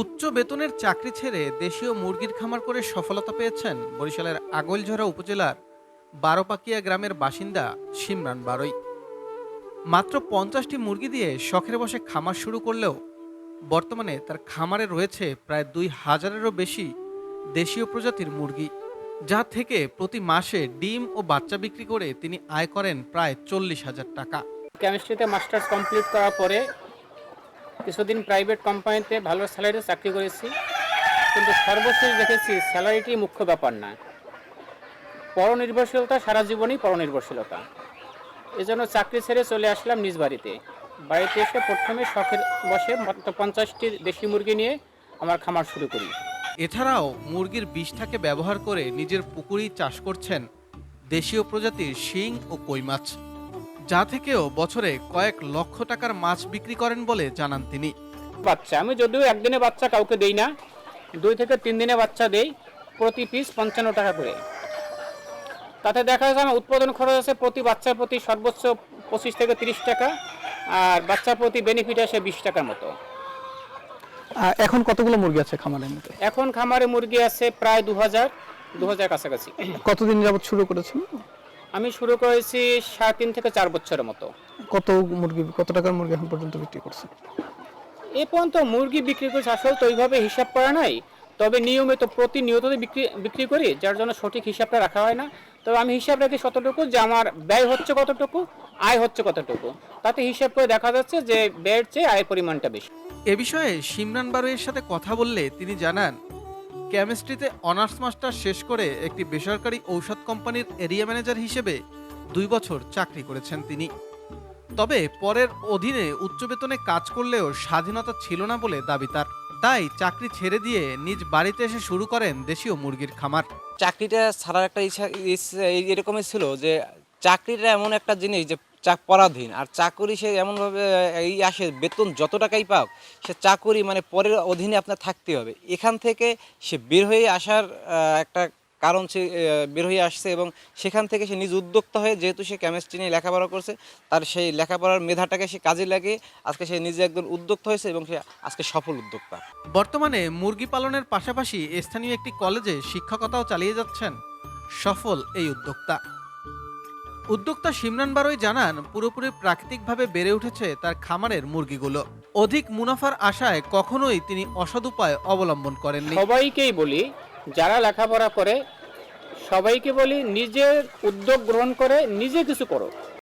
উচ্চ বেতনের চাকরি ছেড়ে দেশীয় মুরগির খামার করে সফলতা পেয়েছেন বরিশালের আগলঝরা উপজেলার বারোপাকিয়া গ্রামের বাসিন্দা সিমরান বারই। মাত্র পঞ্চাশটি মুরগি দিয়ে শখের বসে খামার শুরু করলেও বর্তমানে তার খামারে রয়েছে প্রায় দুই হাজারেরও বেশি দেশীয় প্রজাতির মুরগি, যা থেকে প্রতি মাসে ডিম ও বাচ্চা বিক্রি করে তিনি আয় করেন প্রায় চল্লিশ হাজার টাকা। কেমিস্ট্রিতে মাস্টার্স কমপ্লিট করার পরে কিছুদিন প্রাইভেট কোম্পানিতে ভালো স্যালারিতে চাকরি করেছি, কিন্তু সর্বশেষ দেখেছি স্যালারিটি মুখ্য ব্যাপার না। পরনির্ভরশীলতা সারা জীবনই পরনির্ভরশীলতা। এই জন্য চাকরি ছেড়ে চলে আসলাম নিজ বাড়িতে। বাড়িতে এসে প্রথমে শখের বসে মাত্র পঞ্চাশটি দেশি মুরগি নিয়ে আমার খামার শুরু করি। এছাড়াও মুরগির বিষটাকে ব্যবহার করে নিজের পুকুরেই চাষ করছেন দেশীয় প্রজাতির শিং ও কই মাছ। যা থেকেও বছরে কয়েক লক্ষ টাকার মাছ বিক্রি করেন বলে জানান তিনি। বাচ্চা আমি যদিও একদিনে বাচ্চা কাউকে দেই না দুই থেকে তিন দিনে বাচ্চা দেই প্রতি পিস পঞ্চান্ন টাকা করে। তাতে দেখা যাচ্ছে আমার উৎপাদন খরচ আছে প্রতি বাচ্চার প্রতি সর্বোচ্চ পঁচিশ থেকে তিরিশ টাকা আর বাচ্চার প্রতি বেনিফিট আসে বিশ টাকার মতো। এখন কতগুলো মুরগি আছে খামারের মধ্যে? এখন খামারে মুরগি আছে প্রায় দু হাজার দু হাজার কাছাকাছি। কতদিন যাবত শুরু করেছেন? আমি শুরু করেছি সাড়ে তিন থেকে চার বছরের মতো। কত মুরগি কত টাকার মুরগি এখন পর্যন্ত বিক্রি করছেন? এ পর্যন্ত মুরগি বিক্রি করছে আসলে তো ওইভাবে হিসাব করা নাই তবে নিয়মিত প্রতিনিয়ত বিক্রি বিক্রি করি যার জন্য সঠিক হিসাবটা রাখা হয় না। তবে আমি হিসাব রাখি কতটুকু যে আমার ব্যয় হচ্ছে কতটুকু আয় হচ্ছে কতটুকু তাতে হিসাব করে দেখা যাচ্ছে যে ব্যয়ের চেয়ে আয়ের পরিমাণটা বেশি। এ বিষয়ে সিমরান বারুয়ের সাথে কথা বললে তিনি জানান কেমিস্ট্রিতে অনার্স মাস্টার শেষ করে একটি বেসরকারি ঔষধ কোম্পানির এরিয়া ম্যানেজার হিসেবে দুই বছর চাকরি করেছেন তিনি। তবে পরের অধীনে উচ্চ বেতনে কাজ করলেও স্বাধীনতা ছিল না বলে দাবি তার। তাই চাকরি ছেড়ে দিয়ে নিজ বাড়িতে এসে শুরু করেন দেশীয় মুরগির খামার। চাকরিটা ছাড়ার একটা ইচ্ছা এরকমই ছিল যে চাকরিটা এমন একটা জিনিস যে চাক পরাধীন। আর চাকরি সে এমনভাবে, এই আসে বেতন যত টাকাই পাক, সে চাকরি মানে পরের অধীনে আপনার থাকতে হবে। এখান থেকে সে বের হয়ে আসার একটা কারণ সে বের হয়ে আসছে এবং সেখান থেকে সে নিজ উদ্যোক্তা হয়ে যেহেতু সে কেমিস্ট্রি নিয়ে লেখাপড়া করছে, তার সেই লেখাপড়ার মেধাটাকে সে কাজে লাগে আজকে সে নিজে একজন উদ্যোক্তা হয়েছে এবং সে আজকে সফল উদ্যোক্তা। বর্তমানে মুরগি পালনের পাশাপাশি স্থানীয় একটি কলেজে শিক্ষকতাও চালিয়ে যাচ্ছেন সফল এই উদ্যোক্তা। উদ্যোক্তা সিমরান বারোই জানান, পুরোপুরি প্রাকৃতিকভাবে বেড়ে উঠেছে তার খামারের মুরগিগুলো। অধিক মুনাফার আশায় কখনোই তিনি অসৎ উপায় অবলম্বন করেননি। সবাইকেই বলি, যারা লেখাপড়া করে, সবাইকে বলি, নিজের উদ্যোগ গ্রহণ করে নিজে কিছু করো।